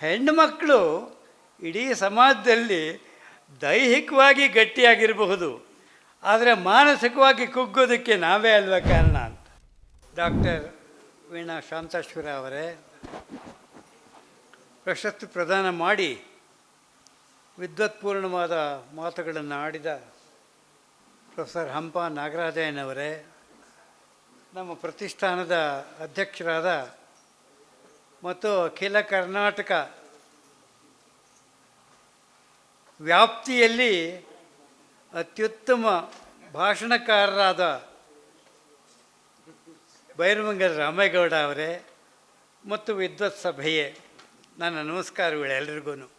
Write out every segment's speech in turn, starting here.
ಹೆಣ್ಣುಮಕ್ಕಳು ಇಡೀ ಸಮಾಜದಲ್ಲಿ ದೈಹಿಕವಾಗಿ ಗಟ್ಟಿಯಾಗಿರಬಹುದು, ಆದರೆ ಮಾನಸಿಕವಾಗಿ ಕುಗ್ಗೋದಕ್ಕೆ ನಾವೇ ಅಲ್ವ ಕಾರಣ ಅಂತ. ಡಾಕ್ಟರ್ ವೀಣಾ ಶಾಂತಾಶ್ವರ ಅವರೇ, ಪ್ರಶಸ್ತಿ ಪ್ರದಾನ ಮಾಡಿ ವಿದ್ವತ್ಪೂರ್ಣವಾದ ಮಾತುಗಳನ್ನು ಆಡಿದ ಪ್ರೊಫೆಸರ್ ಹಂಪ ನಾಗರಾಜಯ್ಯನವರೇ, ನಮ್ಮ ಪ್ರತಿಷ್ಠಾನದ ಅಧ್ಯಕ್ಷರಾದ ಮತ್ತು ಅಖಿಲ ಕರ್ನಾಟಕ ವ್ಯಾಪ್ತಿಯಲ್ಲಿ ಅತ್ಯುತ್ತಮ ಭಾಷಣಕಾರರಾದ ಬೈರಮಂಗಲ ರಾಮೇಗೌಡ ಅವರೇ ಮತ್ತು ವಿದ್ವತ್ ಸಭೆಯೇ. ನನ್ನ ನಮಸ್ಕಾರಗಳು ಎಲ್ರಿಗೂ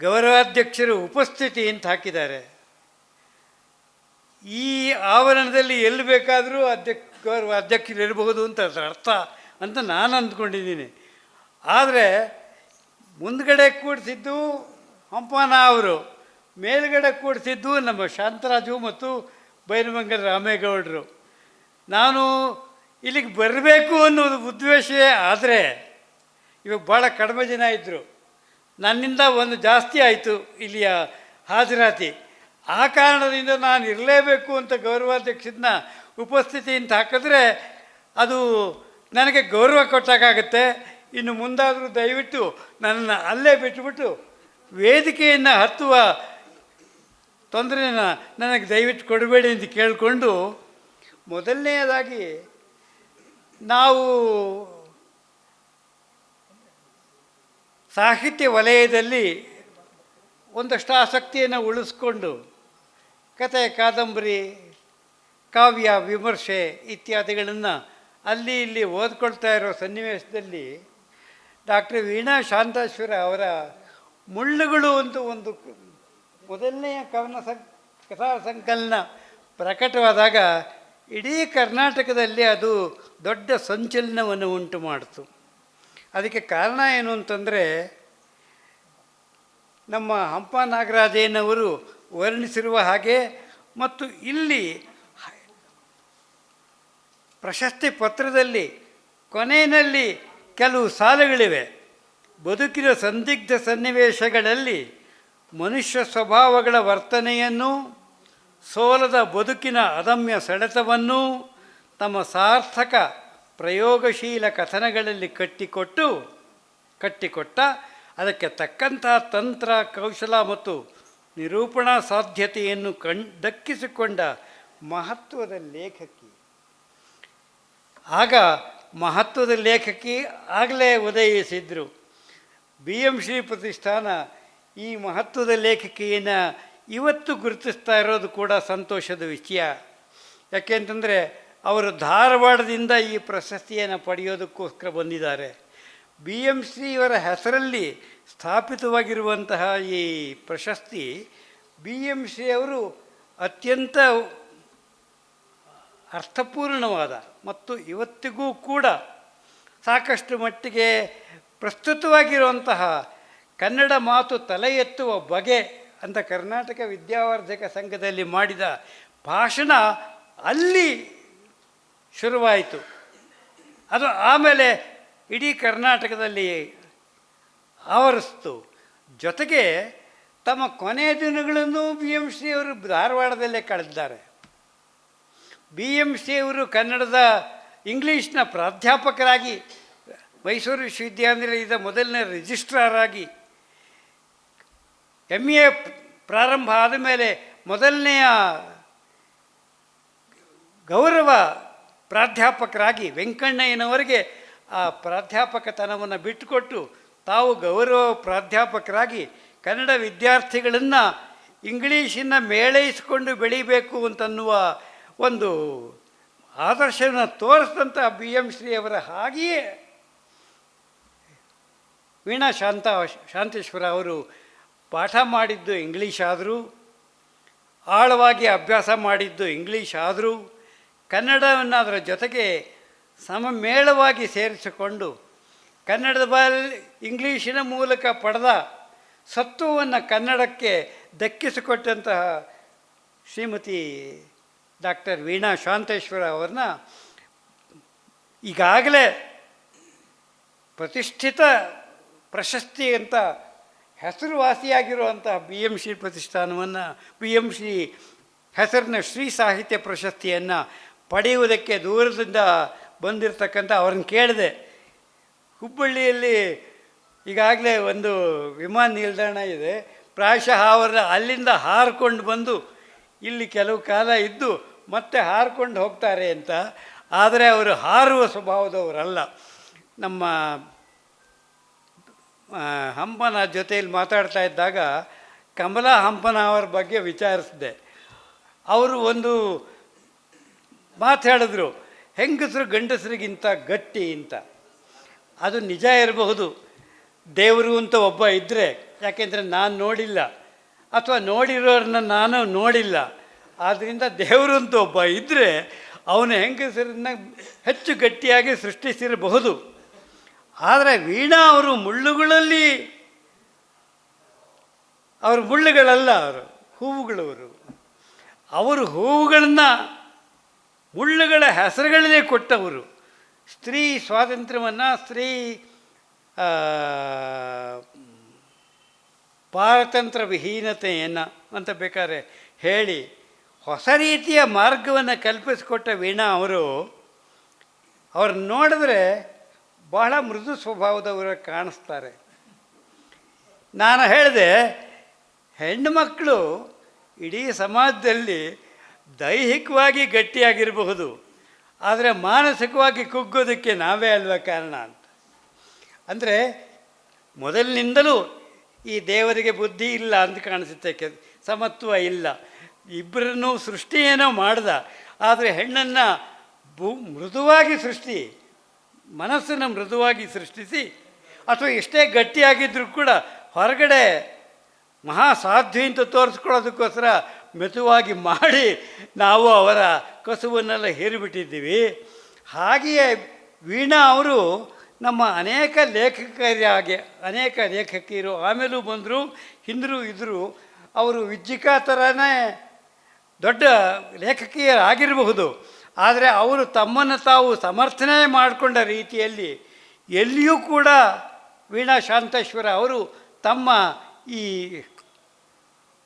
ಗೌರವಾಧ್ಯಕ್ಷರು ಉಪಸ್ಥಿತಿ ಅಂತ ಹಾಕಿದ್ದಾರೆ. ಈ ಆವರಣದಲ್ಲಿ ಎಲ್ಲಿ ಬೇಕಾದರೂ ಅಧ್ಯಕ್ಷ ಗೌರವ ಅಧ್ಯಕ್ಷರು ಇರಬಹುದು ಅಂತ ಅದರ ಅರ್ಥ ಅಂತ ನಾನು ಅಂದ್ಕೊಂಡಿದ್ದೀನಿ. ಆದರೆ ಮುಂದ್ಗಡೆ ಕೂಡಿಸಿದ್ದು ಹಂಪನ ಅವರು, ಮೇಲುಗಡೆ ಕೂಡಿಸಿದ್ದು ನಮ್ಮ ಶಾಂತರಾಜು ಮತ್ತು ಬೈರಮಂಗಲ ರಾಮೇಗೌಡರು. ನಾನು ಇಲ್ಲಿಗೆ ಬರಬೇಕು ಅನ್ನೋದು ಉದ್ದೇಶವೇ ಆದರೆ ಇವಾಗ ಭಾಳ ಕಡಿಮೆ ಜನ ಇದ್ದರು ನನ್ನಿಂದ ಒಂದು ಜಾಸ್ತಿ ಆಯಿತು ಇಲ್ಲಿಯ ಹಾಜರಾತಿ. ಆ ಕಾರಣದಿಂದ ನಾನು ಇರಲೇಬೇಕು ಅಂತ ಗೌರವಾಧ್ಯಕ್ಷದನ್ನ ಉಪಸ್ಥಿತಿ ಅಂತ ಹಾಕಿದ್ರೆ ಅದು ನನಗೆ ಗೌರವ ಕೊಟ್ಟಾಗುತ್ತೆ ಇನ್ನು ಮುಂದಾದರೂ ದಯವಿಟ್ಟು ನನ್ನನ್ನು ಅಲ್ಲೇ ಬಿಟ್ಟುಬಿಟ್ಟು ವೇದಿಕೆಯನ್ನು ಹತ್ತುವ ತೊಂದರೆನ ನನಗೆ ದಯವಿಟ್ಟು ಕೊಡಬೇಡಿ ಅಂತ ಕೇಳಿಕೊಂಡು ಮೊದಲನೆಯದಾಗಿ ನಾವು ಸಾಹಿತ್ಯ ವಲಯದಲ್ಲಿ ಒಂದಷ್ಟು ಆಸಕ್ತಿಯನ್ನು ಉಳಿಸ್ಕೊಂಡು ಕತೆ ಕಾದಂಬರಿ ಕಾವ್ಯ ವಿಮರ್ಶೆ ಇತ್ಯಾದಿಗಳನ್ನು ಅಲ್ಲಿ ಇಲ್ಲಿ ಓದ್ಕೊಳ್ತಾ ಇರೋ ಸನ್ನಿವೇಶದಲ್ಲಿ ಡಾಕ್ಟರ್ ವೀಣಾ ಶಾಂತಾಶ್ವರ ಅವರ ಮುಳ್ಳುಗಳು ಅಂತ ಒಂದು ಮೊದಲನೆಯ ಕವನ ಸಂ ಕಥಾ ಸಂಕಲನ ಪ್ರಕಟವಾದಾಗ ಇಡೀ ಕರ್ನಾಟಕದಲ್ಲಿ ಅದು ದೊಡ್ಡ ಸಂಚಲನವನ್ನು ಉಂಟು ಮಾಡಿತು. ಅದಕ್ಕೆ ಕಾರಣ ಏನು ಅಂತಂದರೆ ನಮ್ಮ ಹಂಪ ನಾಗರಾಜಯ್ಯನವರು ವರ್ಣಿಸಿರುವ ಹಾಗೆ ಮತ್ತು ಇಲ್ಲಿ ಪ್ರಶಸ್ತಿ ಪತ್ರದಲ್ಲಿ ಕೊನೆಯಲ್ಲಿ ಕೆಲವು ಸಾಲುಗಳಿವೆ. ಬದುಕಿನ ಸಂದಿಗ್ಧ ಸನ್ನಿವೇಶಗಳಲ್ಲಿ ಮನುಷ್ಯ ಸ್ವಭಾವಗಳ ವರ್ತನೆಯನ್ನು, ಸೋಲದ ಬದುಕಿನ ಅದಮ್ಯ ಸೆಳೆತವನ್ನು ತಮ್ಮ ಸಾರ್ಥಕ ಪ್ರಯೋಗಶೀಲ ಕಥನಗಳಲ್ಲಿ ಕಟ್ಟಿಕೊಟ್ಟು, ಕಟ್ಟಿಕೊಟ್ಟ, ಅದಕ್ಕೆ ತಕ್ಕಂತಹ ತಂತ್ರ, ಕೌಶಲ ಮತ್ತು ನಿರೂಪಣಾ ಸಾಧ್ಯತೆಯನ್ನು ಕಣ್ ದಕ್ಕಿಸಿಕೊಂಡ ಮಹತ್ವದ ಲೇಖಕಿ ಆಗ ಮಹತ್ವದ ಲೇಖಕಿ ಆಗಲೇ ಉದಯಿಸಿದ್ರು. ಬಿ ಎಂ ಶ್ರೀ ಪ್ರತಿಷ್ಠಾನ ಈ ಮಹತ್ವದ ಲೇಖಕಿಯನ್ನು ಇವತ್ತು ಗುರುತಿಸ್ತಾ ಇರೋದು ಕೂಡ ಸಂತೋಷದ ವಿಷಯ. ಯಾಕೆಂತಂದರೆ ಅವರು ಧಾರವಾಡದಿಂದ ಈ ಪ್ರಶಸ್ತಿಯನ್ನು ಪಡೆಯೋದಕ್ಕೋಸ್ಕರ ಬಂದಿದ್ದಾರೆ. ಬಿ ಎಂ ಶ್ರೀಯವರ ಹೆಸರಲ್ಲಿ ಸ್ಥಾಪಿತವಾಗಿರುವಂತಹ ಈ ಪ್ರಶಸ್ತಿ ಬಿ ಎಂ ಶ್ರೀ ಅವರು ಅತ್ಯಂತ ಅರ್ಥಪೂರ್ಣವಾದ ಮತ್ತು ಇವತ್ತಿಗೂ ಕೂಡ ಸಾಕಷ್ಟು ಮಟ್ಟಿಗೆ ಪ್ರಸ್ತುತವಾಗಿರುವಂತಹ ಕನ್ನಡ ಮಾತು ತಲೆ ಎತ್ತುವ ಬಗೆ ಅಂತ ಕರ್ನಾಟಕ ವಿದ್ಯಾವರ್ಧಕ ಸಂಘದಲ್ಲಿ ಮಾಡಿದ ಭಾಷಣ ಅಲ್ಲಿ ಶುರುವಾಯಿತು. ಅದು ಆಮೇಲೆ ಇಡೀ ಕರ್ನಾಟಕದಲ್ಲಿ ಆವರಿಸ್ತು. ಜೊತೆಗೆ ತಮ್ಮ ಕೊನೆಯ ದಿನಗಳನ್ನು ಬಿ ಎಂ ಶ್ರೀ ಅವರು ಧಾರವಾಡದಲ್ಲೇ ಕಳೆದಿದ್ದಾರೆ. ಬಿ ಎಂ ಸಿ ಅವರು ಕನ್ನಡದ ಇಂಗ್ಲೀಷ್ನ ಪ್ರಾಧ್ಯಾಪಕರಾಗಿ, ಮೈಸೂರು ವಿಶ್ವವಿದ್ಯಾನಿಲಯದ ಮೊದಲನೇ ರಿಜಿಸ್ಟ್ರಾರಾಗಿ ಎಂ ಎ ಪ್ರಾರಂಭ ಆದ ಮೇಲೆ ಮೊದಲನೆಯ ಗೌರವ ಪ್ರಾಧ್ಯಾಪಕರಾಗಿ ವೆಂಕಣ್ಣಯ್ಯನವರಿಗೆ ಆ ಪ್ರಾಧ್ಯಾಪಕತನವನ್ನು ಬಿಟ್ಟುಕೊಟ್ಟು ತಾವು ಗೌರವ ಪ್ರಾಧ್ಯಾಪಕರಾಗಿ ಕನ್ನಡ ವಿದ್ಯಾರ್ಥಿಗಳನ್ನು ಇಂಗ್ಲೀಷನ್ನು ಮೇಳೈಸಿಕೊಂಡು ಬೆಳಿಬೇಕು ಅಂತನ್ನುವ ಒಂದು ಆದರ್ಶನ ತೋರಿಸಿದಂಥ ಬಿ ಎಂ ಶ್ರೀ ಅವರ ಹಾಗೆಯೇ ವೀಣಾ ಶಾಂತ ಶಾಂತೇಶ್ವರ ಅವರು ಪಾಠ ಮಾಡಿದ್ದು ಇಂಗ್ಲೀಷ್ ಆದರೂ, ಆಳವಾಗಿ ಅಭ್ಯಾಸ ಮಾಡಿದ್ದು ಇಂಗ್ಲೀಷ್ ಆದರೂ ಕನ್ನಡವನ್ನು ಅದರ ಜೊತೆಗೆ ಸಮಮೇಳವಾಗಿ ಸೇರಿಸಿಕೊಂಡು ಕನ್ನಡದ ಬಲ್ ಇಂಗ್ಲೀಷಿನ ಮೂಲಕ ಪಡೆದ ಸತ್ವವನ್ನು ಕನ್ನಡಕ್ಕೆ ದಕ್ಕಿಸಿಕೊಟ್ಟಂತಹ ಶ್ರೀಮತಿ ಡಾಕ್ಟರ್ ವೀಣಾ ಶಾಂತೇಶ್ವರ ಅವ್ರನ್ನ ಈಗಾಗಲೇ ಪ್ರತಿಷ್ಠಿತ ಪ್ರಶಸ್ತಿ ಅಂತ ಹೆಸರುವಾಸಿಯಾಗಿರುವಂತಹ ಬಿ ಎಂ ಶ್ರೀ ಪ್ರತಿಷ್ಠಾನವನ್ನು ಬಿ ಎಂ ಶ್ರೀ ಹೆಸರಿನ ಶ್ರೀ ಸಾಹಿತ್ಯ ಪ್ರಶಸ್ತಿಯನ್ನು ಪಡೆಯುವುದಕ್ಕೆ ದೂರದಿಂದ ಬಂದಿರತಕ್ಕಂಥ ಅವ್ರನ್ನ ಕೇಳಿದೆ. ಹುಬ್ಬಳ್ಳಿಯಲ್ಲಿ ಈಗಾಗಲೇ ಒಂದು ವಿಮಾನ ನಿಲ್ದಾಣ ಇದೆ. ಪ್ರಾಯಶಃ ಅವರ ಅಲ್ಲಿಂದ ಹಾರಿಕೊಂಡು ಬಂದು ಇಲ್ಲಿ ಕೆಲವು ಕಾಲ ಇದ್ದು ಮತ್ತೆ ಹಾರಿಕೊಂಡು ಹೋಗ್ತಾರೆ ಅಂತ. ಆದರೆ ಅವರು ಹಾರುವ ಸ್ವಭಾವದವರಲ್ಲ. ನಮ್ಮ ಹಂಪನ ಜೊತೆಯಲ್ಲಿ ಮಾತಾಡ್ತಾ ಇದ್ದಾಗ ಕಮಲಾ ಹಂಪನ ಅವರ ಬಗ್ಗೆ ವಿಚಾರಿಸಿದೆ. ಅವರು ಒಂದು ಮಾತು ಹೇಳಿದ್ರು, ಹೆಂಗಸರು ಗಂಡಸರಿಗಿಂತ ಗಟ್ಟಿ ಅಂತ. ಅದು ನಿಜ ಇರಬಹುದು. ದೇವರು ಅಂತ ಒಬ್ಬ ಇದ್ದರೆ ಯಾಕೆಂದರೆ ನಾನು ನೋಡಿಲ್ಲ. ಅಥವಾ ನೋಡಿರೋರನ್ನ ನಾನು ನೋಡಿಲ್ಲ. ಆದ್ದರಿಂದ ದೇವರಂತ ಒಬ್ಬ ಇದ್ದರೆ ಅವನು ಹೆಂಗಸರನ್ನ ಹೆಚ್ಚು ಗಟ್ಟಿಯಾಗಿ ಸೃಷ್ಟಿಸಿರಬಹುದು. ಆದರೆ ವೀಣಾ ಅವರು ಮುಳ್ಳುಗಳಲ್ಲಿ, ಅವರು ಮುಳ್ಳುಗಳಲ್ಲ ಅವರು, ಹೂವುಗಳವರು. ಅವರು ಹೂವುಗಳನ್ನು ಮುಳ್ಳುಗಳ ಹೆಸರುಗಳನ್ನೇ ಕೊಟ್ಟವರು. ಸ್ತ್ರೀ ಸ್ವಾತಂತ್ರ್ಯವನ್ನು ಸ್ತ್ರೀ ಪಾರತಂತ್ರ ವಿಹೀನತೆಯನ್ನು ಅಂತ ಬೇಕಾದ್ರೆ ಹೇಳಿ ಹೊಸ ರೀತಿಯ ಮಾರ್ಗವನ್ನು ಕಲ್ಪಿಸಿಕೊಟ್ಟ ವೀಣಾ ಅವರು, ಅವ್ರನ್ನ ನೋಡಿದ್ರೆ ಬಹಳ ಮೃದು ಸ್ವಭಾವದವರು ಕಾಣಿಸ್ತಾರೆ. ನಾನು ಹೇಳಿದೆ, ಹೆಣ್ಣು ಮಕ್ಕಳು ಇಡೀ ಸಮಾಜದಲ್ಲಿ ದೈಹಿಕವಾಗಿ ಗಟ್ಟಿಯಾಗಿರಬಹುದು, ಆದರೆ ಮಾನಸಿಕವಾಗಿ ಕುಗ್ಗೋದಕ್ಕೆ ನಾವೇ ಅಲ್ವ ಕಾರಣ ಅಂತ. ಅಂದರೆ ಮೊದಲಿನಿಂದಲೂ ಈ ದೇವರಿಗೆ ಬುದ್ಧಿ ಇಲ್ಲ ಅಂತ ಕಾಣಿಸುತ್ತೆ ಸಮತ್ವ ಇಲ್ಲ. ಇಬ್ಬರನ್ನು ಸೃಷ್ಟಿಯೇನೋ ಮಾಡ್ದ. ಆದರೆ ಹೆಣ್ಣನ್ನು ಭೂ ಮೃದುವಾಗಿ ಸೃಷ್ಟಿ, ಮನಸ್ಸನ್ನು ಮೃದುವಾಗಿ ಸೃಷ್ಟಿಸಿ, ಅಥವಾ ಎಷ್ಟೇ ಗಟ್ಟಿಯಾಗಿದ್ದರೂ ಕೂಡ ಹೊರಗಡೆ ಮಹಾ ಸಾಧ್ವಿ ಅಂತ ತೋರಿಸ್ಕೊಳ್ಳೋದಕ್ಕೋಸ್ಕರ ಮೆತುವಾಗಿ ಮಾಡಿ ನಾವು ಅವರ ಕಸುವನ್ನೆಲ್ಲ ಹೇರಿಬಿಟ್ಟಿದ್ದೀವಿ. ಹಾಗೆಯೇ ವೀಣಾ ಅವರು ನಮ್ಮ ಅನೇಕ ಲೇಖಕರಾಗಿ ಅನೇಕ ಲೇಖಕಿಯರು ಆಮೇಲೂ ಬಂದರು, ಹಿಂದರು ಇದ್ದರು ಅವರು ವಿಜ್ಜಿಕಾ ಥರನೇ ದೊಡ್ಡ ಲೇಖಕಿಯರಾಗಿರಬಹುದು. ಆದರೆ ಅವರು ತಮ್ಮನ್ನು ತಾವು ಸಮರ್ಥನೆ ಮಾಡಿಕೊಂಡ ರೀತಿಯಲ್ಲಿ ಎಲ್ಲಿಯೂ ಕೂಡ ವೀಣಾ ಶಾಂತೇಶ್ವರ ಅವರು ತಮ್ಮ ಈ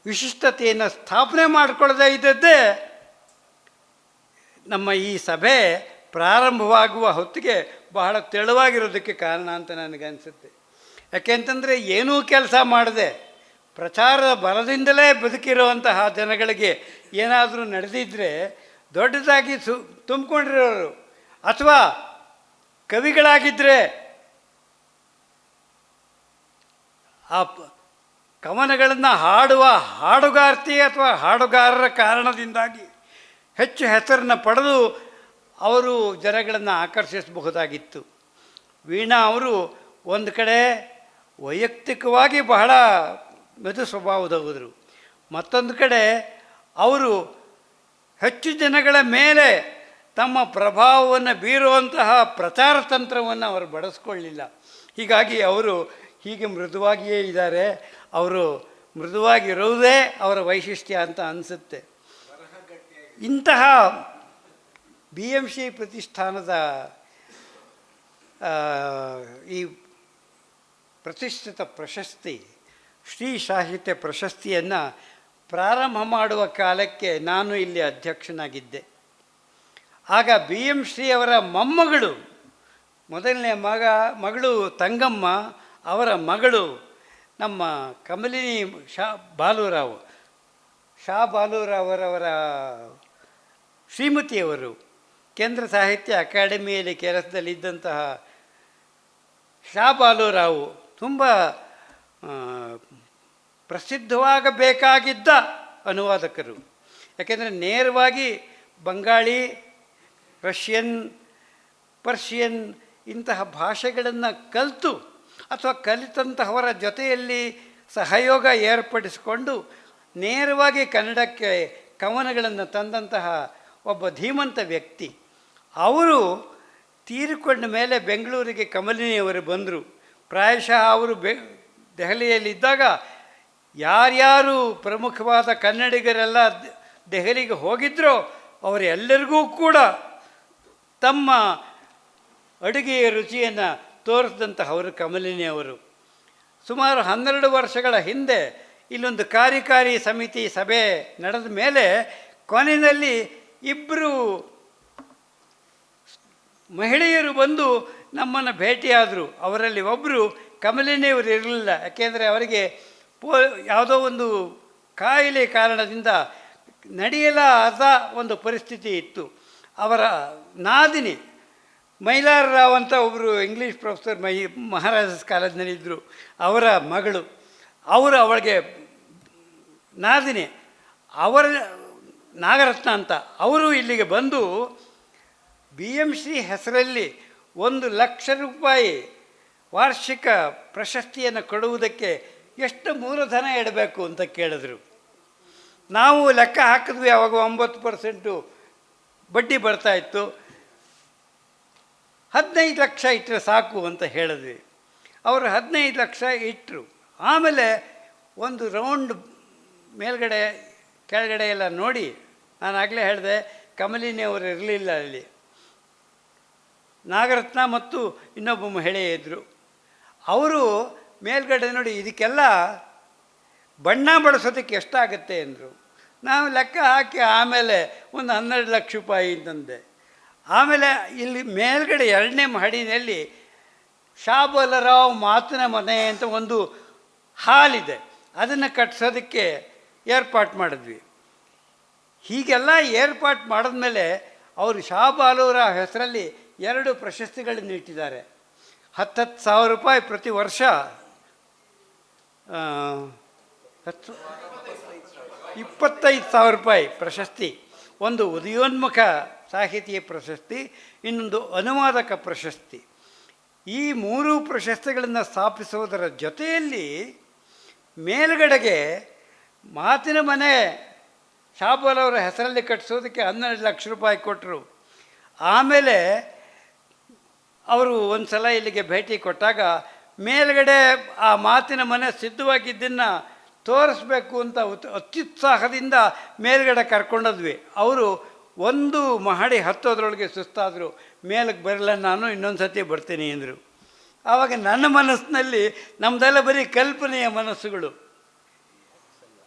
ವಿಶಿಷ್ಟತೆಯನ್ನು ಸ್ಥಾಪನೆ ಮಾಡಿಕೊಳ್ಳದೇ ಇದ್ದದ್ದೇ ನಮ್ಮ ಈ ಸಭೆ ಪ್ರಾರಂಭವಾಗುವ ಹೊತ್ತಿಗೆ ಬಹಳ ತೆಳುವಾಗಿರೋದಕ್ಕೆ ಕಾರಣ ಅಂತ ನನಗನ್ಸುತ್ತೆ ಯಾಕೆಂತಂದರೆ ಏನೂ ಕೆಲಸ ಮಾಡದೆ ಪ್ರಚಾರದ ಬಲದಿಂದಲೇ ಬದುಕಿರುವಂತಹ ಜನಗಳಿಗೆ ಏನಾದರೂ ನಡೆದಿದ್ದರೆ ದೊಡ್ಡದಾಗಿ ಸು, ತುಂಬಿಕೊಂಡಿರೋರು ಅಥವಾ ಕವಿಗಳಾಗಿದ್ದರೆ ಆ ಕವನಗಳನ್ನು ಹಾಡುವ ಹಾಡುಗಾರ್ತಿ ಅಥವಾ ಹಾಡುಗಾರರ ಕಾರಣದಿಂದಾಗಿ ಹೆಚ್ಚು ಹೆಸರನ್ನು ಪಡೆದು ಅವರು ಜನಗಳನ್ನು ಆಕರ್ಷಿಸಬಹುದಾಗಿತ್ತು. ವೀಣಾ ಅವರು ಒಂದು ಕಡೆ ವೈಯಕ್ತಿಕವಾಗಿ ಬಹಳ ಮೆದು ಸ್ವಭಾವದವರು ಮತ್ತೊಂದು ಕಡೆ ಅವರು ಹೆಚ್ಚು ಜನಗಳ ಮೇಲೆ ತಮ್ಮ ಪ್ರಭಾವವನ್ನು ಬೀರುವಂತಹ ಪ್ರಚಾರ ತಂತ್ರವನ್ನು ಅವರು ಬಳಸ್ಕೊಳ್ಳಿಲ್ಲ. ಹೀಗಾಗಿ ಅವರು ಹೀಗೆ ಮೃದುವಾಗಿಯೇ ಇದ್ದಾರೆ. ಅವರು ಮೃದುವಾಗಿರುವುದೇ ಅವರ ವೈಶಿಷ್ಟ್ಯ ಅಂತ ಅನಿಸುತ್ತೆ. ಇಂತಹ ಬಿ ಎಂ ಸಿ ಪ್ರತಿಷ್ಠಾನದ ಈ ಪ್ರತಿಷ್ಠಿತ ಪ್ರಶಸ್ತಿ ಶ್ರೀ ಸಾಹಿತ್ಯ ಪ್ರಶಸ್ತಿಯನ್ನು ಪ್ರಾರಂಭ ಮಾಡುವ ಕಾಲಕ್ಕೆ ನಾನು ಇಲ್ಲಿ ಅಧ್ಯಕ್ಷನಾಗಿದ್ದೆ. ಆಗ ಬಿ ಎಂ ಶ್ರೀ ಅವರ ಮೊಮ್ಮಗಳು, ಮೊದಲನೇ ಮಗ, ಮಗಳು ತಂಗಮ್ಮ ಅವರ ಮಗಳು ನಮ್ಮ ಕಮಲಿನಿ ಶಾ, ಬಾಲುರಾವ್, ಶಾ ಬಾಲುರಾವರವರ ಶ್ರೀಮತಿಯವರು ಕೇಂದ್ರ ಸಾಹಿತ್ಯ ಅಕಾಡೆಮಿಯಲ್ಲಿ ಕೆಲಸದಲ್ಲಿದ್ದಂತಹ ಶಾ ಬಾಲುರಾವ್ ತುಂಬ ಪ್ರಸಿದ್ಧವಾಗಬೇಕಾಗಿದ್ದ ಅನುವಾದಕರು. ಯಾಕೆಂದರೆ ನೇರವಾಗಿ ಬಂಗಾಳಿ, ರಷ್ಯನ್, ಪರ್ಷಿಯನ್ ಇಂತಹ ಭಾಷೆಗಳನ್ನು ಕಲಿತು ಅಥವಾ ಕಲಿತಂತಹವರ ಜೊತೆಯಲ್ಲಿ ಸಹಯೋಗ ಏರ್ಪಡಿಸಿಕೊಂಡು ನೇರವಾಗಿ ಕನ್ನಡಕ್ಕೆ ಕವನಗಳನ್ನು ತಂದಂತಹ ಒಬ್ಬ ಧೀಮಂತ ವ್ಯಕ್ತಿ. ಅವರು ತೀರಿಕೊಂಡ ಮೇಲೆ ಬೆಂಗಳೂರಿಗೆ ಕಮಲಿನಿಯವರು ಬಂದರು. ಪ್ರಾಯಶಃ ಅವರು ಬೆ ದೆಹಲಿಯಲ್ಲಿದ್ದಾಗ ಯಾರ್ಯಾರು ಪ್ರಮುಖವಾದ ಕನ್ನಡಿಗರೆಲ್ಲ ದೆಹಲಿಗೆ ಹೋಗಿದ್ರೋ ಅವರೆಲ್ಲರಿಗೂ ಕೂಡ ತಮ್ಮ ಅಡುಗೆಯ ರುಚಿಯನ್ನು ತೋರಿಸಿದಂತಹವರು ಕಮಲಿನಿ ಅವರು. ಸುಮಾರು ಹನ್ನೆರಡು ವರ್ಷಗಳ ಹಿಂದೆ ಇಲ್ಲೊಂದು ಕಾರ್ಯಕಾರಿ ಸಮಿತಿ ಸಭೆ ನಡೆದ ಮೇಲೆ ಕೊನೆಯಲ್ಲಿ ಇಬ್ಬರು ಮಹಿಳೆಯರು ಬಂದು ನಮ್ಮನ್ನು ಭೇಟಿಯಾದರು. ಅವರಲ್ಲಿ ಒಬ್ಬರು ಕಮಲಿನಿಯವರು ಇರಲಿಲ್ಲ. ಯಾಕೆಂದರೆ ಅವರಿಗೆ ಪೋ, ಯಾವುದೋ ಒಂದು ಕಾಯಿಲೆ ಕಾರಣದಿಂದ ನಡೆಯಲಾದ ಒಂದು ಪರಿಸ್ಥಿತಿ ಇತ್ತು. ಅವರ ನಾದಿನಿ ಮೈಲಾರ ರಾವ್ ಅಂತ ಒಬ್ಬರು ಇಂಗ್ಲೀಷ್ ಪ್ರೊಫೆಸರ್ ಮೈ ಮಹಾರಾಜಸ್ ಕಾಲೇಜ್ನಲ್ಲಿದ್ದರು ಅವರ ಮಗಳು, ಅವರು ಅವಳಿಗೆ ನಾದಿನಿ, ಅವರ ನಾಗರತ್ನ ಅಂತ ಅವರು ಇಲ್ಲಿಗೆ ಬಂದು ಬಿ ಎಂ ಸಿ ಹೆಸರಲ್ಲಿ ಒಂದು ಲಕ್ಷ ರೂಪಾಯಿ ವಾರ್ಷಿಕ ಪ್ರಶಸ್ತಿಯನ್ನು ಕೊಡುವುದಕ್ಕೆ ಎಷ್ಟು ಮೂಲಧನ ಇಡಬೇಕು ಅಂತ ಕೇಳಿದ್ರು. ನಾವು ಲೆಕ್ಕ ಹಾಕಿದ್ವಿ, ಅವಾಗ ಒಂಬತ್ತು ಪರ್ಸೆಂಟು ಬಡ್ಡಿ ಬರ್ತಾ ಇತ್ತು. ಹದಿನೈದು ಲಕ್ಷ ಇಟ್ಟರೆ ಸಾಕು ಅಂತ ಹೇಳಿದ್ವಿ. ಅವರು ಹದಿನೈದು ಲಕ್ಷ ಇಟ್ಟರು ಆಮೇಲೆ ಒಂದು ರೌಂಡ್ ಮೇಲ್ಗಡೆ, ಕೆಳಗಡೆ ಎಲ್ಲ ನೋಡಿ ನಾನು ಆಗಲೇ ಹೇಳಿದೆ, ಕಮಲಿನಿ ಅವರು ಇರಲಿಲ್ಲ ಅಲ್ಲಿ. ನಾಗರತ್ನ ಮತ್ತು ಇನ್ನೊಬ್ಬ ಮಹಿಳೆ ಇದ್ದರು ಅವರು ಮೇಲ್ಗಡೆ ನೋಡಿ ಇದಕ್ಕೆಲ್ಲ ಬಣ್ಣ ಬಳಸೋದಕ್ಕೆ ಎಷ್ಟಾಗುತ್ತೆ ಅಂದರು. ನಾವು ಲೆಕ್ಕ ಹಾಕಿ ಆಮೇಲೆ ಒಂದು ಹನ್ನೆರಡು ಲಕ್ಷ ರೂಪಾಯಿ ಅಂತಂದೆ. ಆಮೇಲೆ ಇಲ್ಲಿ ಮೇಲ್ಗಡೆ ಎರಡನೇ ಮಹಡಿನಲ್ಲಿ ಶಾಬಲರಾವ್ ಮಾತಿನ ಮನೆ ಅಂತ ಒಂದು ಹಾಲಿದೆ ಅದನ್ನು ಕಟ್ಸೋದಕ್ಕೆ ಏರ್ಪಾಟ್ ಮಾಡಿದ್ವಿ. ಹೀಗೆಲ್ಲ ಏರ್ಪಾಟ್ ಮಾಡಿದ್ಮೇಲೆ ಅವರು ಶಾಬಾಲೂರ ಹೆಸರಲ್ಲಿ ಎರಡು ಪ್ರಶಸ್ತಿಗಳನ್ನು ಇಟ್ಟಿದ್ದಾರೆ ಹತ್ತತ್ತು ಸಾವಿರ ರೂಪಾಯಿ ಪ್ರತಿ ವರ್ಷ ಹತ್ತು, ಇಪ್ಪತ್ತೈದು ಸಾವಿರ ರೂಪಾಯಿ ಪ್ರಶಸ್ತಿ, ಒಂದು ಉದಯೋನ್ಮುಖ ಸಾಹಿತಿಯ ಪ್ರಶಸ್ತಿ, ಇನ್ನೊಂದು ಅನುವಾದಕ ಪ್ರಶಸ್ತಿ. ಈ ಮೂರು ಪ್ರಶಸ್ತಿಗಳನ್ನು ಸ್ಥಾಪಿಸುವುದರ ಜೊತೆಯಲ್ಲಿ ಮೇಲುಗಡೆಗೆ ಮಾತಿನ ಮನೆ ಅವರ ಹೆಸರಲ್ಲಿ ಕಟ್ಟಿಸೋದಕ್ಕೆ ಹನ್ನೆರಡು ಲಕ್ಷ ರೂಪಾಯಿ ಕೊಟ್ಟರು ಆಮೇಲೆ ಅವರು ಒಂದು ಸಲ ಇಲ್ಲಿಗೆ ಭೇಟಿ ಕೊಟ್ಟಾಗ ಮೇಲ್ಗಡೆ ಆ ಮಾತಿನ ಮನೆ ಸಿದ್ಧವಾಗಿದ್ದನ್ನು ತೋರಿಸ್ಬೇಕು ಅಂತ ಉತ್, ಅತ್ಯುತ್ಸಾಹದಿಂದ ಮೇಲ್ಗಡೆ ಕರ್ಕೊಂಡೋದ್ವಿ. ಅವರು ಒಂದು ಮಹಡಿ ಹತ್ತೋದ್ರೊಳಗೆ ಸುಸ್ತಾದರು ಮೇಲಕ್ಕೆ ಬರಲ್ಲ, ನಾನು ಇನ್ನೊಂದು ಸತಿ ಬರ್ತೀನಿ ಅಂದರು. ಆವಾಗ ನನ್ನ ಮನಸ್ಸಿನಲ್ಲಿ ನಮ್ಮದೆಲ್ಲ ಬರೀ ಕಲ್ಪನೆಯ ಮನಸ್ಸುಗಳು.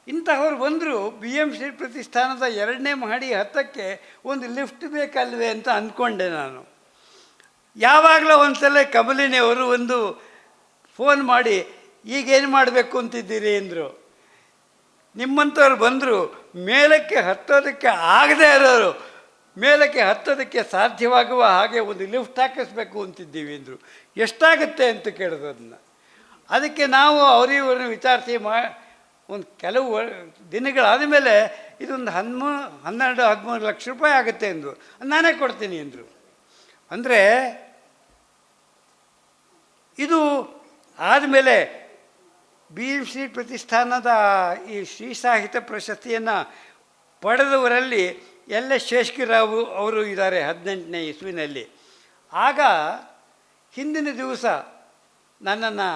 ಇಂತಹವ್ರು ಬಂದರು, ಬಿ ಎಂ ಶ್ರೀ ಪ್ರತಿಷ್ಠಾನದ ಎರಡನೇ ಮಹಡಿ ಹತ್ತಕ್ಕೆ ಒಂದು ಲಿಫ್ಟ್ ಬೇಕಲ್ವೇ ಅಂತ ಅಂದ್ಕೊಂಡೆ ನಾನು. ಯಾವಾಗಲೂ ಒಂದು ಸಲ ಕಮಲಿನಿ ಅವರು ಒಂದು ಫೋನ್ ಮಾಡಿ ಈಗೇನು ಮಾಡಬೇಕು? ಅಂತಿದ್ದೀರಿ ಅಂದರು. ನಿಮ್ಮಂಥವ್ರು ಬಂದರು, ಮೇಲಕ್ಕೆ ಹತ್ತೋದಕ್ಕೆ ಆಗದೇ ಇರೋರು, ಮೇಲಕ್ಕೆ ಹತ್ತೋದಕ್ಕೆ ಸಾಧ್ಯವಾಗುವ ಹಾಗೆ ಒಂದು ಲಿಫ್ಟ್ ಹಾಕಿಸ್ಬೇಕು ಅಂತಿದ್ದೀವಿ ಅಂದರು. ಎಷ್ಟಾಗುತ್ತೆ ಅಂತ ಕೇಳಿದ್ರು ಅದನ್ನು. ಅದಕ್ಕೆ ನಾವು ಅವರಿವ್ರನ್ನ ವಿಚಾರಿಸಿ ಮಾ, ಒಂದು ಕೆಲವು ದಿನಗಳಾದ ಮೇಲೆ ಇದೊಂದು ಹನ್ಮೂ, ಹನ್ನೆರಡು, ಹದಿಮೂರು ಲಕ್ಷ ರೂಪಾಯಿ ಆಗುತ್ತೆ ಅಂದರು. ನಾನೇ ಕೊಡ್ತೀನಿ ಅಂದರು. ಅಂದರೆ ಇದು ಆದಮೇಲೆ ಬಿ ಸಿ ಪ್ರತಿಷ್ಠಾನದ ಈ ಶ್ರೀ ಸಾಹಿತ್ಯ ಪ್ರಶಸ್ತಿಯನ್ನು ಪಡೆದವರಲ್ಲಿ ಎಲ್ ಎಸ್ ಅವರು ಇದ್ದಾರೆ ಹದಿನೆಂಟನೇ ಇಸ್ವಿನಲ್ಲಿ. ಆಗ ಹಿಂದಿನ ದಿವಸ ನನ್ನನ್ನು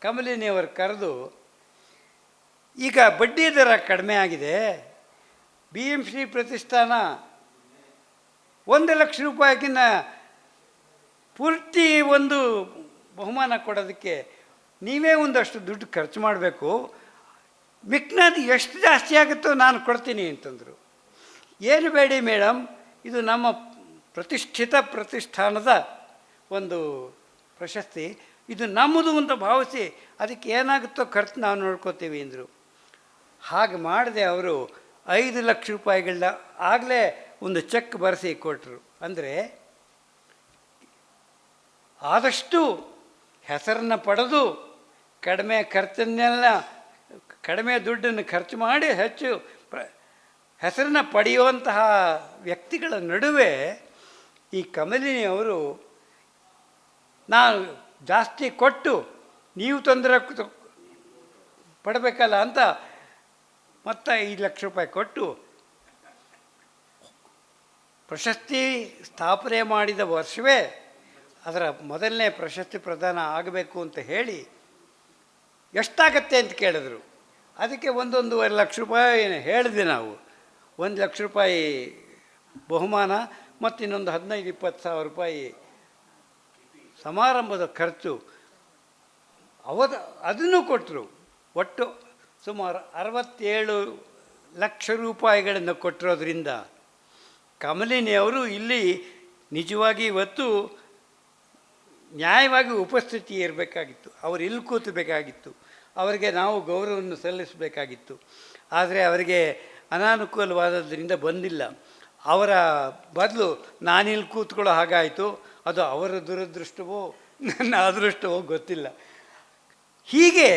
ಕಮಲಿನಿಯವರು ಕರೆದು, ಈಗ ಬಡ್ಡಿ ದರ ಕಡಿಮೆ ಆಗಿದೆ, ಬಿ ಎಂ ಸಿ ಪ್ರತಿಷ್ಠಾನ ಒಂದು ಲಕ್ಷ ರೂಪಾಯಿಗಿನ್ನ ಪೂರ್ತಿ ಒಂದು ಬಹುಮಾನ ಕೊಡೋದಕ್ಕೆ ನೀವೇ ಒಂದಷ್ಟು ದುಡ್ಡು ಖರ್ಚು ಮಾಡಬೇಕು. ಮಿಕ್ನದು ಎಷ್ಟು ಜಾಸ್ತಿ ಆಗುತ್ತೋ ನಾನು ಕೊಡ್ತೀನಿ ಅಂತಂದರು. ಏನು ಬೇಡಿ ಮೇಡಮ್ ಇದು ನಮ್ಮ ಪ್ರತಿಷ್ಠಿತ ಪ್ರತಿಷ್ಠಾನದ ಒಂದು ಪ್ರಶಸ್ತಿ. ಇದು ನಮ್ಮದು ಅಂತ ಭಾವಿಸಿ ಅದಕ್ಕೆ ಏನಾಗುತ್ತೋ ಖರ್ಚು ನಾವು ನೋಡ್ಕೋತೀವಿ ಅಂದರು. ಹಾಗೆ ಮಾಡಿದೆ ಅವರು ಐದು ಲಕ್ಷ ರೂಪಾಯಿಗಳನ್ನ ಆಗಲೇ ಒಂದು ಚೆಕ್ ಬರೆಸಿ ಕೊಟ್ಟರು ಅಂದರೆ ಆದಷ್ಟು ಹೆಸರನ್ನು ಪಡೆದು ಕಡಿಮೆ ಖರ್ಚನ್ನೆಲ್ಲ, ಕಡಿಮೆ ದುಡ್ಡನ್ನು ಖರ್ಚು ಮಾಡಿ ಹೆಚ್ಚು ಪ್ರ, ಹೆಸರನ್ನ ಪಡೆಯುವಂತಹ ವ್ಯಕ್ತಿಗಳ ನಡುವೆ ಈ ಕಮಲಿನಿಯವರು, ನಾನು ಜಾಸ್ತಿ ಕೊಟ್ಟು ನೀವು ತೊಂದರೆ ಪಡಬೇಕಲ್ಲ ಅಂತ ಮತ್ತೆ ಐದು ಲಕ್ಷ ರೂಪಾಯಿ ಕೊಟ್ಟು ಪ್ರಶಸ್ತಿ ಸ್ಥಾಪನೆ ಮಾಡಿದ ವರ್ಷವೇ ಅದರ ಮೊದಲನೇ ಪ್ರಶಸ್ತಿ ಪ್ರದಾನ ಆಗಬೇಕು ಅಂತ ಹೇಳಿ ಎಷ್ಟಾಗತ್ತೆ ಅಂತ ಕೇಳಿದ್ರು. ಅದಕ್ಕೆ ಒಂದೊಂದೂವರೆ ಲಕ್ಷ ರೂಪಾಯಿ ಹೇಳಿದೆ ನಾವು. ಒಂದು ಲಕ್ಷ ರೂಪಾಯಿ ಬಹುಮಾನ ಮತ್ತು ಇನ್ನೊಂದು ಹದಿನೈದು, ಇಪ್ಪತ್ತು ಸಾವಿರ ರೂಪಾಯಿ ಸಮಾರಂಭದ ಖರ್ಚು. ಅವದ, ಅದನ್ನು ಕೊಟ್ಟರು ಒಟ್ಟು ಸುಮಾರು ಅರವತ್ತೇಳು ಲಕ್ಷ ರೂಪಾಯಿಗಳನ್ನು ಕೊಟ್ಟಿರೋದ್ರಿಂದ ಕಮಲಿನಿ ಅವರು ಇಲ್ಲಿ ನಿಜವಾಗಿ ಇವತ್ತು ನ್ಯಾಯವಾಗಿ ಉಪಸ್ಥಿತಿ ಇರಬೇಕಾಗಿತ್ತು. ಅವರು ಇಲ್ಲಿ ಕೂತಬೇಕಾಗಿತ್ತು. ಅವರಿಗೆ ನಾವು ಗೌರವವನ್ನು ಸಲ್ಲಿಸಬೇಕಾಗಿತ್ತು. ಆದರೆ ಅವರಿಗೆ ಅನಾನುಕೂಲವಾದದ್ರಿಂದ ಬಂದಿಲ್ಲ. ಅವರ ಬದಲು ನಾನಿಲ್ಲಿ ಕೂತ್ಕೊಳ್ಳೋ ಹಾಗಾಯಿತು. ಅದು ಅವರ ದುರದೃಷ್ಟವೋ, ನನ್ನ ಅದೃಷ್ಟವೋ ಗೊತ್ತಿಲ್ಲ. ಹೀಗೆ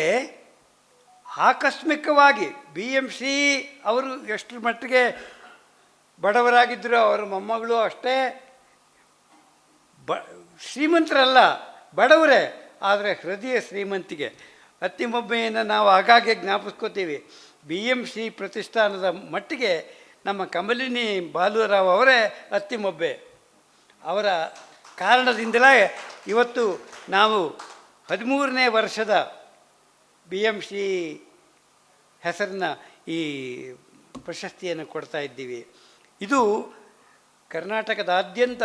ಆಕಸ್ಮಿಕವಾಗಿ ಬಿ ಎಂ ಸಿ ಅವರು ಎಷ್ಟರ ಮಟ್ಟಿಗೆ ಬಡವರಾಗಿದ್ದರು ಅವರ ಮೊಮ್ಮಗಳು ಅಷ್ಟೇ ಬ ಶ್ರೀಮಂತರಲ್ಲ, ಬಡವರೇ, ಆದರೆ ಹೃದಯ ಶ್ರೀಮಂತಿಗೆ. ಅತ್ತಿಮೊಬ್ಬೆಯನ್ನು ನಾವು ಆಗಾಗ್ಗೆ ಜ್ಞಾಪಿಸ್ಕೋತೀವಿ. ಬಿ ಎಂ ಸಿ ಪ್ರತಿಷ್ಠಾನದ ಮಟ್ಟಿಗೆ ನಮ್ಮ ಕಮಲಿನಿ ಬಾಲುರಾವ್ ಅವರೇ ಅತ್ತಿಮೊಬ್ಬೆ. ಅವರ ಕಾರಣದಿಂದಲೇ ಇವತ್ತು ನಾವು ಹದಿಮೂರನೇ ವರ್ಷದ ಬಿ ಎಂ ಸಿ ಹೆಸರಿನ ಈ ಪ್ರಶಸ್ತಿಯನ್ನು ಕೊಡ್ತಾ ಇದ್ದೀವಿ. ಇದು ಕರ್ನಾಟಕದಾದ್ಯಂತ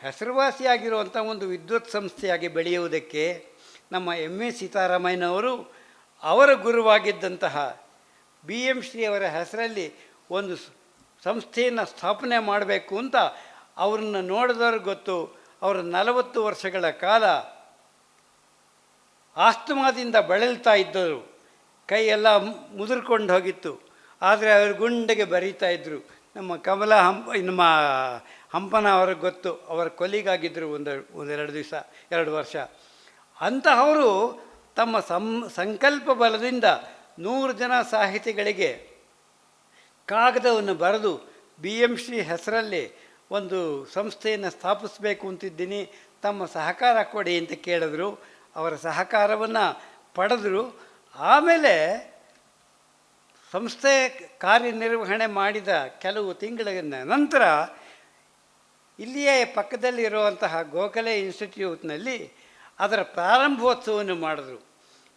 ಹೆಸರುವಾಸಿಯಾಗಿರುವಂಥ ಒಂದು ವಿದ್ಯುತ್ ಸಂಸ್ಥೆಯಾಗಿ ಬೆಳೆಯುವುದಕ್ಕೆ ನಮ್ಮ ಎಂ ಎ ಸೀತಾರಾಮಯ್ಯನವರು ಅವರ ಗುರುವಾಗಿದ್ದಂತಹ ಬಿ ಎಂ ಶ್ರೀ ಅವರ ಹೆಸರಲ್ಲಿ ಒಂದು ಸಂಸ್ಥೆಯನ್ನು ಸ್ಥಾಪನೆ ಮಾಡಬೇಕು ಅಂತ ಅವ್ರನ್ನ ನೋಡಿದವ್ರಿಗೆ ಗೊತ್ತು. ಅವರು ನಲವತ್ತು ವರ್ಷಗಳ ಕಾಲ ಆಸ್ತಮಾದಿಂದ ಬಳಲ್ತಾ ಇದ್ದರು. ಕೈಯೆಲ್ಲ ಮುದುರ್ಕೊಂಡು ಹೋಗಿತ್ತು. ಆದರೆ ಅವರು ಗುಂಡೆಗೆ ಬರೀತಾ ಇದ್ದರು ನಮ್ಮ ಕಮಲ ಹಂಪ ನಮ್ಮ ಹಂಪನ ಅವ್ರಿಗೆ ಗೊತ್ತು. ಅವರ ಕೊಲಿಗಾಗಿದ್ದರು ಒಂದು, ಒಂದೆರಡು ದಿವಸ, ಎರಡು ವರ್ಷ. ಅಂತಹವರು ತಮ್ಮ ಸಂ, ಸಂಕಲ್ಪ ಬಲದಿಂದ ನೂರು ಜನ ಸಾಹಿತಿಗಳಿಗೆ ಕಾಗದವನ್ನು ಬರೆದು ಬಿ ಎಂ ಶ್ರೀ ಹೆಸರಲ್ಲಿ ಒಂದು ಸಂಸ್ಥೆಯನ್ನು ಸ್ಥಾಪಿಸಬೇಕು ಅಂತಿದ್ದೀನಿ. ತಮ್ಮ ಸಹಕಾರ ಕೊಡಿ ಅಂತ ಕೇಳಿದ್ರು. ಅವರ ಸಹಕಾರವನ್ನು ಪಡೆದರು. ಆಮೇಲೆ ಸಂಸ್ಥೆ ಕಾರ್ಯನಿರ್ವಹಣೆ ಮಾಡಿದ ಕೆಲವು ತಿಂಗಳ ನಂತರ ಇಲ್ಲಿಯೇ ಪಕ್ಕದಲ್ಲಿರುವಂತಹ ಗೋಖಲೆ ಇನ್ಸ್ಟಿಟ್ಯೂಟ್ನಲ್ಲಿ ಅದರ ಪ್ರಾರಂಭೋತ್ಸವವನ್ನು ಮಾಡಿದ್ರು.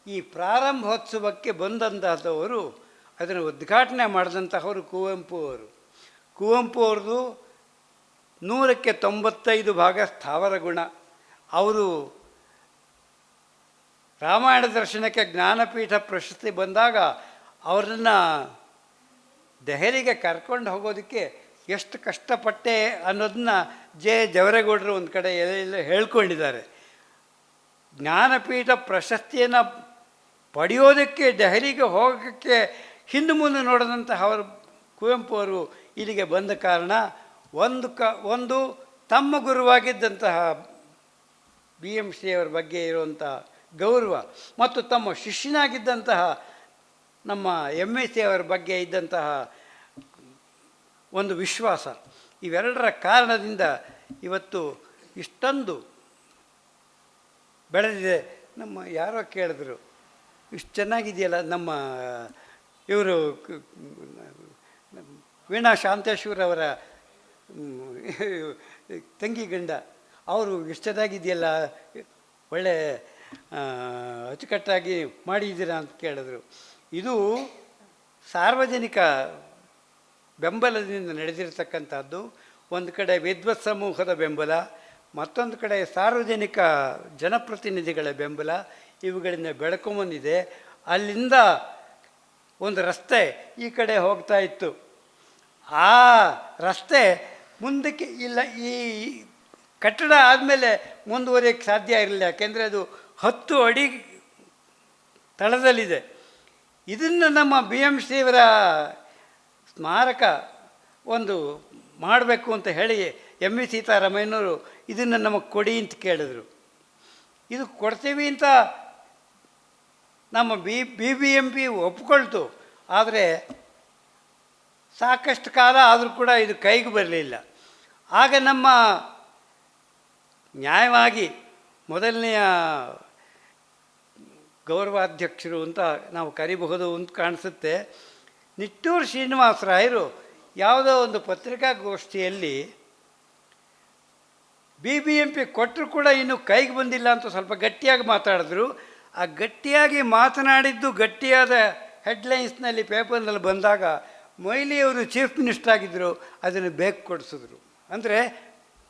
ಈ ಪ್ರಾರಂಭೋತ್ಸವಕ್ಕೆ ಬಂದಂತಹದವರು ಅದನ್ನು ಉದ್ಘಾಟನೆ ಮಾಡಿದಂತಹವರು ಕುವೆಂಪು ಅವರು. ಕುವೆಂಪು ಅವ್ರದ್ದು ನೂರಕ್ಕೆ ತೊಂಬತ್ತೈದು ಭಾಗ ಸ್ಥಾವರ ಗುಣ ಅವರು ರಾಮಾಯಣ ದರ್ಶನಕ್ಕೆ ಜ್ಞಾನಪೀಠ ಪ್ರಶಸ್ತಿ ಬಂದಾಗ ಅವರನ್ನು ದೆಹಲಿಗೆ ಕರ್ಕೊಂಡು ಹೋಗೋದಕ್ಕೆ ಎಷ್ಟು ಕಷ್ಟಪಟ್ಟೆ ಅನ್ನೋದನ್ನ ಜೆ ಜವರೇಗೌಡರು ಒಂದು ಕಡೆ ಎಲ್ಲ ಹೇಳ್ಕೊಂಡಿದ್ದಾರೆ. ಜ್ಞಾನಪೀಠ ಪ್ರಶಸ್ತಿಯನ್ನು ಪಡೆಯೋದಕ್ಕೆ, ದೆಹಲಿಗೆ ಹೋಗೋಕ್ಕೆ ಹಿಂದೆ ಮುಂದೆ ನೋಡಿದಂತಹ ಅವರು ಕುವೆಂಪು ಅವರು ಇಲ್ಲಿಗೆ ಬಂದ ಕಾರಣ ಒಂದು ಕ, ಒಂದು ತಮ್ಮ ಗುರುವಾಗಿದ್ದಂತಹ ಬಿ ಎಂ ಶ್ರೀ ಅವರ ಬಗ್ಗೆ ಇರುವಂತಹ ಗೌರವ ಮತ್ತು ತಮ್ಮ ಶಿಷ್ಯನಾಗಿದ್ದಂತಹ ನಮ್ಮ ಎಂ ಎಸ್ ಸಿ ಅವರ ಬಗ್ಗೆ ಇದ್ದಂತಹ ಒಂದು ವಿಶ್ವಾಸ. ಇವೆರಡರ ಕಾರಣದಿಂದ ಇವತ್ತು ಇಷ್ಟೊಂದು ಬೆಳೆದಿದೆ. ನಮ್ಮ ಯಾರೋ ಕೇಳಿದ್ರು, ಇಷ್ಟು ಚೆನ್ನಾಗಿದೆಯಲ್ಲ ನಮ್ಮ ಇವರು ವೀಣಾ ಶಾಂತೇಶ್ವರವರ ತಂಗಿ ಗಂಡ, ಅವರು ಇಷ್ಟು ಚೆನ್ನಾಗಿದೆಯಲ್ಲ, ಒಳ್ಳೆ ಅಚ್ಚುಕಟ್ಟಾಗಿ ಮಾಡಿದ್ದೀರಾ ಅಂತ ಕೇಳಿದ್ರು. ಇದು ಸಾರ್ವಜನಿಕ ಬೆಂಬಲದಿಂದ ನಡೆದಿರತಕ್ಕಂಥದ್ದು. ಒಂದು ಕಡೆ ವಿದ್ವತ್ ಸಮೂಹದ ಬೆಂಬಲ, ಮತ್ತೊಂದು ಕಡೆ ಸಾರ್ವಜನಿಕ ಜನಪ್ರತಿನಿಧಿಗಳ ಬೆಂಬಲ ಇವುಗಳಿಂದ ಬೆಳ್ಕೊಂಬಂದಿದೆ ಅಲ್ಲಿಂದ ಒಂದು ರಸ್ತೆ ಈ ಕಡೆ ಹೋಗ್ತಾ ಇತ್ತು. ಆ ರಸ್ತೆ ಮುಂದಕ್ಕೆ ಇಲ್ಲ, ಈ ಕಟ್ಟಡ ಆದಮೇಲೆ ಮುಂದುವರಿಯೋಕ್ಕೆ ಸಾಧ್ಯ ಇರಲಿಲ್ಲ. ಯಾಕೆಂದರೆ ಅದು ಹತ್ತು ಅಡಿ ತಳದಲ್ಲಿದೆ. ಇದನ್ನು ನಮ್ಮ ಬಿ ಎಂ ಸಿಯವರ ಸ್ಮಾರಕ ಒಂದು ಮಾಡಬೇಕು ಅಂತ ಹೇಳಿ ಎಂ ವಿ ಸೀತಾರಾಮಯ್ಯನವರು ಇದನ್ನು ನಮಗೆ ಕೊಡಿ ಅಂತ ಕೇಳಿದರು. ಇದು ಕೊಡ್ತೀವಿ ಅಂತ ನಮ್ಮ B B B M P ಒಪ್ಕೊಳ್ತು. ಆದರೆ ಸಾಕಷ್ಟು ಕಾಲ ಆದರೂ ಕೂಡ ಇದು ಕೈಗೆ ಬರಲಿಲ್ಲ. ಆಗ ನಮ್ಮ ನ್ಯಾಯವಾಗಿ ಮೊದಲನೆಯ ಗೌರವಾಧ್ಯಕ್ಷರು ಅಂತ ನಾವು ಕರಿಬಹುದು ಅಂತ ಕಾಣಿಸುತ್ತೆ. ನಿಟ್ಟೂರು ಶ್ರೀನಿವಾಸರಾಯರು ಯಾವುದೋ ಒಂದು ಪತ್ರಿಕಾಗೋಷ್ಠಿಯಲ್ಲಿ ಬಿ ಬಿ ಎಂ ಪಿ ಕೊಟ್ಟರು ಕೂಡ ಇನ್ನೂ ಕೈಗೆ ಬಂದಿಲ್ಲ ಅಂತ ಸ್ವಲ್ಪ ಗಟ್ಟಿಯಾಗಿ ಮಾತಾಡಿದ್ರು. ಆ ಗಟ್ಟಿಯಾಗಿ ಮಾತನಾಡಿದ್ದು ಗಟ್ಟಿಯಾದ ಹೆಡ್ಲೈನ್ಸ್ನಲ್ಲಿ ಪೇಪರ್ನಲ್ಲಿ ಬಂದಾಗ ಮೊಯ್ಲಿಯವರು ಚೀಫ್ ಮಿನಿಸ್ಟರ್ ಆಗಿದ್ದರು ಅದನ್ನು ಬೇಕು ಕೊಡಿಸಿದ್ರು. ಅಂದರೆ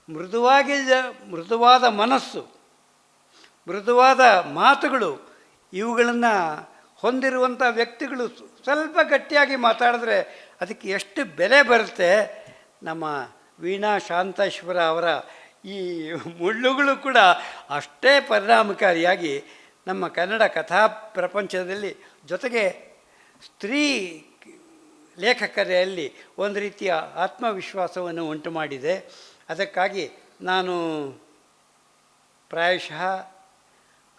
ಮೃದುವಾಗಿದ್ದ ಮೃದುವಾದ ಮನಸ್ಸು, ಮೃದುವಾದ ಮಾತುಗಳು ಇವುಗಳನ್ನು ಹೊಂದಿರುವಂಥ ವ್ಯಕ್ತಿಗಳು ಸ್ವಲ್ಪ ಗಟ್ಟಿಯಾಗಿ ಮಾತಾಡಿದ್ರೆ ಅದಕ್ಕೆ ಎಷ್ಟು ಬೆಲೆ ಬರುತ್ತೆ? ನಮ್ಮ ವೀಣಾ ಶಾಂತೇಶ್ವರ ಅವರ ಈ ಮುಳ್ಳುಗಳು ಕೂಡ ಅಷ್ಟೇ ಪರಿಣಾಮಕಾರಿಯಾಗಿ ನಮ್ಮ ಕನ್ನಡ ಕಥಾ ಪ್ರಪಂಚದಲ್ಲಿ ಜೊತೆಗೆ ಸ್ತ್ರೀ ಲೇಖಕರಲ್ಲಿ ಒಂದು ರೀತಿಯ ಆತ್ಮವಿಶ್ವಾಸವನ್ನು ಉಂಟು ಮಾಡಿದೆ ಅದಕ್ಕಾಗಿ ನಾನು ಪ್ರಾಯಶಃ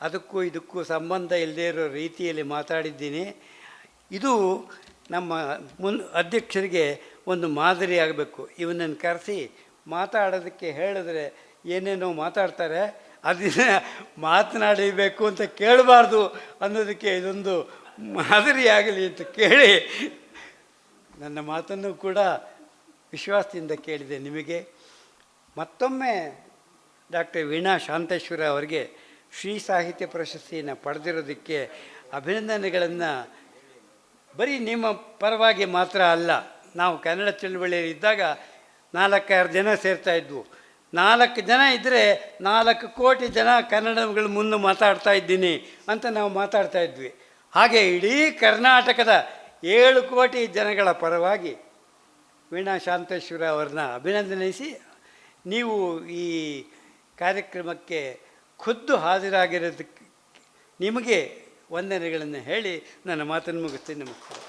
ಅದಕ್ಕೂ ಇದಕ್ಕೂ ಸಂಬಂಧ ಇಲ್ಲದೇ ಇರೋ ರೀತಿಯಲ್ಲಿ ಮಾತಾಡಿದ್ದೀನಿ. ಇದು ನಮ್ಮ ಮುನ್ ಅಧ್ಯಕ್ಷರಿಗೆ ಒಂದು ಮಾದರಿ ಆಗಬೇಕು. ಇವನನ್ನು ಕರೆಸಿ ಮಾತಾಡೋದಕ್ಕೆ ಹೇಳಿದ್ರೆ ಏನೇನೋ ಮಾತಾಡ್ತಾರೆ, ಅದನ್ನ ಮಾತನಾಡಬೇಕು ಅಂತ ಕೇಳಬಾರ್ದು ಅನ್ನೋದಕ್ಕೆ ಇದೊಂದು ಮಾದರಿ ಅಂತ ಕೇಳಿ ನನ್ನ ಮಾತನ್ನು ಕೂಡ ವಿಶ್ವಾಸದಿಂದ ಕೇಳಿದೆ ನಿಮಗೆ. ಮತ್ತೊಮ್ಮೆ ಡಾಕ್ಟರ್ ವೀಣಾ ಶಾಂತೇಶ್ವರ ಅವರಿಗೆ ಶ್ರೀ ಸಾಹಿತ್ಯ ಪ್ರಶಸ್ತಿಯನ್ನು ಪಡೆದಿರೋದಕ್ಕೆ ಅಭಿನಂದನೆಗಳನ್ನು ಬರೀ ನಿಮ್ಮ ಪರವಾಗಿ ಮಾತ್ರ ಅಲ್ಲ, ನಾವು ಕನ್ನಡ ಚಳುವಳಿಯಲ್ಲಿ ಇದ್ದಾಗ ನಾಲ್ಕಾರು ಜನ ಸೇರ್ತಾ ಇದ್ವು. ನಾಲ್ಕು ಜನ ಇದ್ದರೆ ನಾಲ್ಕು ಕೋಟಿ ಜನ ಕನ್ನಡಗಳ ಮುಂದೆ ಮಾತಾಡ್ತಾ ಇದ್ದೀನಿ ಅಂತ ನಾವು ಮಾತಾಡ್ತಾ ಇದ್ವಿ. ಹಾಗೆ ಇಡೀ ಕರ್ನಾಟಕದ ಏಳು ಕೋಟಿ ಜನಗಳ ಪರವಾಗಿ ವೀಣಾ ಶಾಂತೇಶ್ವರ ಅವರನ್ನ ಅಭಿನಂದನಿಸಿ, ನೀವು ಈ ಕಾರ್ಯಕ್ರಮಕ್ಕೆ ಖುದ್ದು ಹಾಜರಾಗಿರೋದಕ್ಕೆ ನಿಮಗೆ ವಂದನೆಗಳನ್ನು ಹೇಳಿ ನನ್ನ ಮಾತನ್ನು ಮುಗಿಸ್ತೀನಿ. ನಮಸ್ಕಾರ.